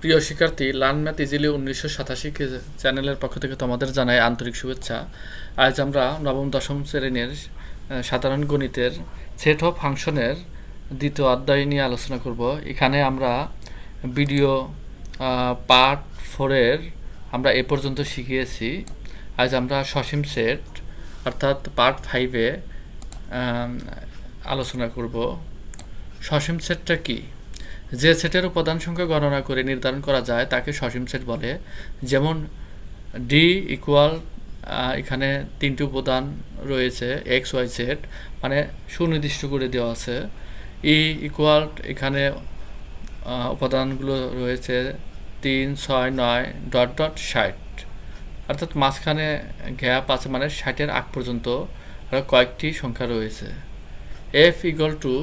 প্রিয় শিক্ষার্থী, learn math easily উনিশশো সাতাশি চ্যানেলের পক্ষ থেকে তোমাদের জানাই আন্তরিক শুভেচ্ছা। আজ আমরা নবম, দশম শ্রেণির সাধারণ গণিতের সেট অফ ফাংশনের দ্বিতীয় অধ্যায় নিয়ে আলোচনা করব। এখানে আমরা ভিডিও পার্ট ফোরের আমরা এ পর্যন্ত শিখিয়েছি। আজ আমরা সসীম সেট অর্থাৎ পার্ট ফাইভে আলোচনা করব। সসীম সেটটা কি? যে সেটের উপাদান সংখ্যা গণনা করে নির্ধারণ করা যায়, তাকে সসীম সেট বলে। যেমন ডি ইকুয়াল এখানে তিনটি উপাদান রয়েছে এক্স ওয়াই সেট মানে সুনির্দিষ্ট করে দেওয়া আছে। ই ইকুয়াল এখানে উপাদানগুলো রয়েছে তিন, ছয়, নয় ডট ডট ষাট। অর্থাৎ মাঝখানে গ্যাপ আছে মানে ষাটের আগ পর্যন্ত কয়েকটি সংখ্যা রয়েছে। এফ ইকুয়াল টু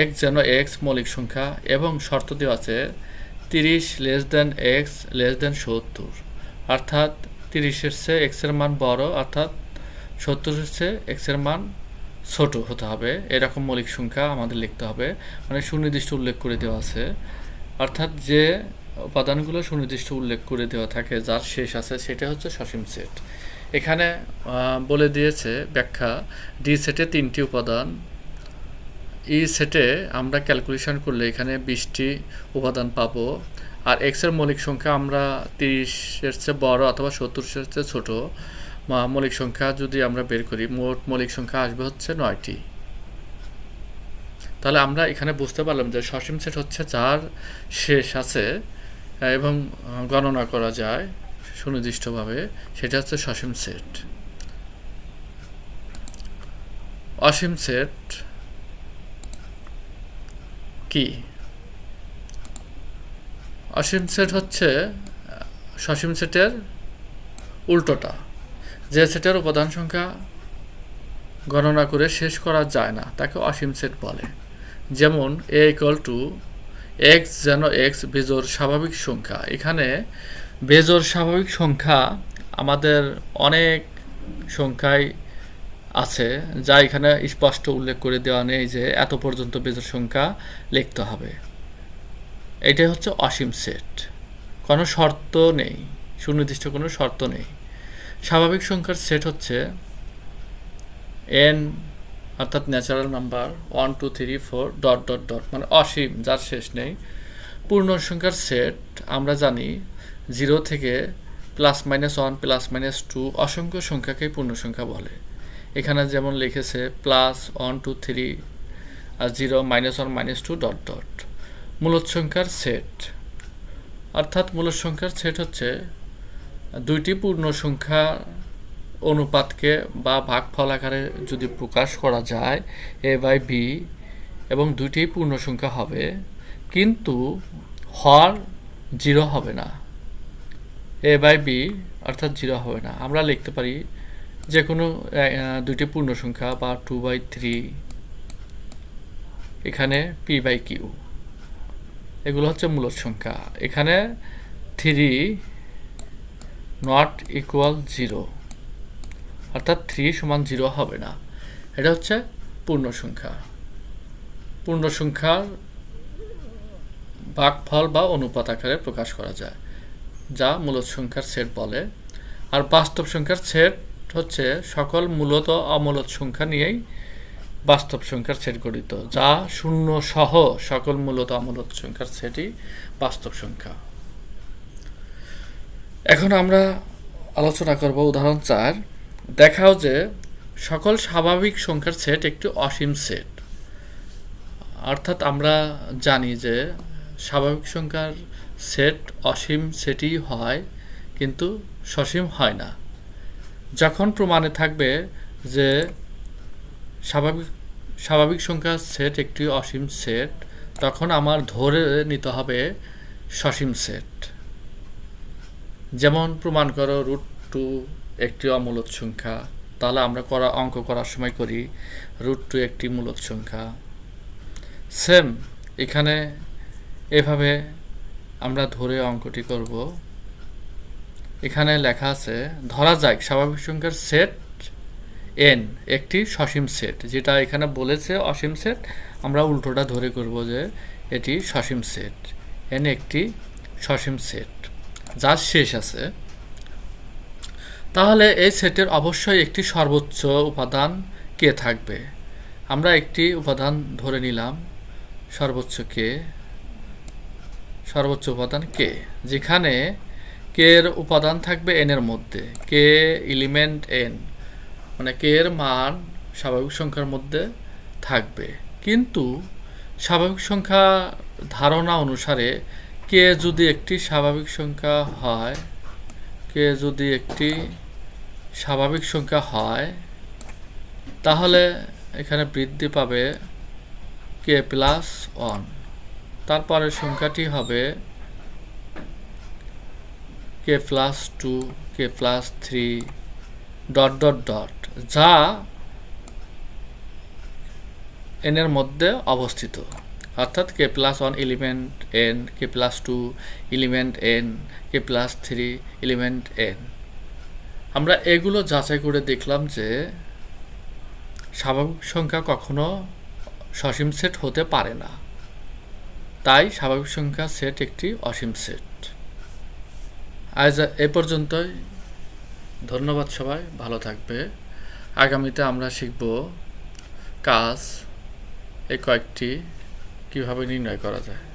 এক্স যেন এক্স মৌলিক সংখ্যা এবং শর্ত দেওয়া আছে তিরিশ less than X less than সত্তর। অর্থাৎ তিরিশের চেয়ে এক্সের মান বড়, অর্থাৎ সত্তরের চেয়ে এক্সের মান ছোট হতে হবে। এরকম মৌলিক সংখ্যা আমাদের লিখতে হবে। মানে সুনির্দিষ্ট উল্লেখ করে দেওয়া আছে। অর্থাৎ যে উপাদানগুলো সুনির্দিষ্ট উল্লেখ করে দেওয়া থাকে, যার শেষ আছে, সেটা হচ্ছে সসীম সেট। এখানে বলে দিয়েছে ব্যাখ্যা ডি সেটে তিনটি উপাদান ই সেটে আমরা ক্যালকুলেশন করলে এখানে বিশটি উপাদান পাবো। আর এক্সের মৌলিক সংখ্যা আমরা তিরিশের চেয়ে বড় অথবা সত্তরের চেয়ে ছোটো মৌলিক সংখ্যা যদি আমরা বের করি, মোট মৌলিক সংখ্যা আসবে হচ্ছে নয়টি। তাহলে আমরা এখানে বুঝতে পারলাম যে সসীম সেট হচ্ছে যার শেষ আছে, এবং গণনা করা যায় সুনির্দিষ্টভাবে, সেটা হচ্ছে সসীম সেট অসীম সেট কি? অসীম সেট হচ্ছে, সসীম সেটের উল্টোটা। যে সেটের উপাদান সংখ্যা গণনা করে শেষ করা যায় না, তাকে অসীম সেট বলে। যেমন এ ইকুয়াল টু এক্স যেন এক্স বেজোর স্বাভাবিক সংখ্যা। এখানে বেজোর স্বাভাবিক সংখ্যা আমাদের অনেক সংখ্যায় আছে, যা এখানে স্পষ্ট উল্লেখ করে দেওয়া নেই যে এত পর্যন্ত বেজোর সংখ্যা লিখতে হবে। এটাই হচ্ছে অসীম সেট। কোনো শর্ত নেই, সুনির্দিষ্ট কোনো শর্ত নেই। স্বাভাবিক সংখ্যার সেট হচ্ছে এন অর্থাৎ natural number one two three four dot dot dot মানে অসীম, যার শেষ নেই। পূর্ণ সংখ্যার সেট আমরা জানি জিরো থেকে plus minus one plus minus two অসংখ্য সংখ্যাকেই পূর্ণ সংখ্যা বলে। এখানে যেমন লিখেছে প্লাস ওয়ান টু থ্রি আর zero minus one minus two dot dot মূলত সংখ্যার সেট অর্থাৎ মূলত সংখ্যার সেট হচ্ছে দুইটি পূর্ণ সংখ্যা অনুপাতকে বা ভাগফল আকারে যদি প্রকাশ করা যায় এ বাই বি এবং দুইটি পূর্ণ সংখ্যা হবে, কিন্তু হর জিরো হবে না। এ বাই বি অর্থাৎ জিরো হবে না। আমরা লিখতে পারি যে কোনো দুইটি পূর্ণ সংখ্যা বা টু বাই থ্রি এখানে পি বাই কিউ এগুলো হচ্ছে মূলত সংখ্যা। এখানে থ্রি নট ইকুয়াল জিরো অর্থাৎ থ্রি সমান জিরো হবে না। এটা হচ্ছে পূর্ণ সংখ্যা পূর্ণ সংখ্যার ভাগফল বা অনুপাত আকারে প্রকাশ করা যায়, যা মূলত সংখ্যার সেট বলে। আর বাস্তব সংখ্যার সেট হচ্ছে সকল মূলত অমূলত সংখ্যা নিয়েই বাস্তব সংখ্যার সেট গঠিত। যা শূন্য সহ সকল মূলত অমূলত সংখ্যার সেটই বাস্তব সংখ্যা। এখন আমরা আলোচনা করব উদাহরণ চার। দেখাও যে সকল স্বাভাবিক সংখ্যার সেট একটি অসীম সেট। অর্থাৎ আমরা জানি যে স্বাভাবিক সংখ্যার সেট অসীম সেটই হয়, কিন্তু সসীম হয় না। যখন প্রমাণে থাকবে যে স্বাভাবিক স্বাভাবিক সংখ্যার সেট একটি অসীম সেট তখন আমার ধরে নিতে হবে সসীম সেট যেমন প্রমাণ করো রুট টু একটি অমূলত সংখ্যা, তাহলে আমরা করা, অঙ্ক করার সময় করি রুট টু একটি মূলত সংখ্যা। সেম এখানে এভাবে আমরা ধরে অঙ্কটি করব। এখানে লেখা আছে, ধরা যাক, স্বাভাবিক সংখ্যার সেট এন একটি সসীম সেট যেটা এখানে বলেছে অসীম সেট আমরা উল্টোটা ধরে করব যে এটি সসীম সেট এন একটি সসীম সেট যার শেষ আছে। তাহলে এই সেটের অবশ্যই একটি সর্বোচ্চ উপাদান কে থাকবে? আমরা একটি উপাদান ধরে নিলাম, সর্বোচ্চ কে? সর্বোচ্চ উপাদান কে? যেখানে কে এর উপাদান থাকবে এন এর মধ্যে? কে এলিমেন্ট এন মানে কে এর মান স্বাভাবিক সংখ্যার মধ্যে থাকবে। কিন্তু স্বাভাবিক সংখ্যা ধারণা অনুসারে কে যদি একটি স্বাভাবিক সংখ্যা হয়, কে যদি একটি স্বাভাবিক সংখ্যা হয়, তাহলে এখানে বৃদ্ধি পাবে কে প্লাস ওয়ান তারপরের সংখ্যাটি হবে K plus two K plus three dot dot dot যা এন এর মধ্যে অবস্থিত। অর্থাৎ K plus one element N K plus two element N K plus three element N আমরা এগুলো যাচাই করে দেখলাম যে স্বাভাবিক সংখ্যা কখনো সসীম সেট হতে পারে না। তাই স্বাভাবিক সংখ্যা সেট একটি অসীম সেট আজ এ পর্যন্তই। ধন্যবাদ সবাই, ভালো থাকবে। আগামীতে আমরা শিখব কাজ এই কয়েকটি, কীভাবে নির্ণয় করা যায়।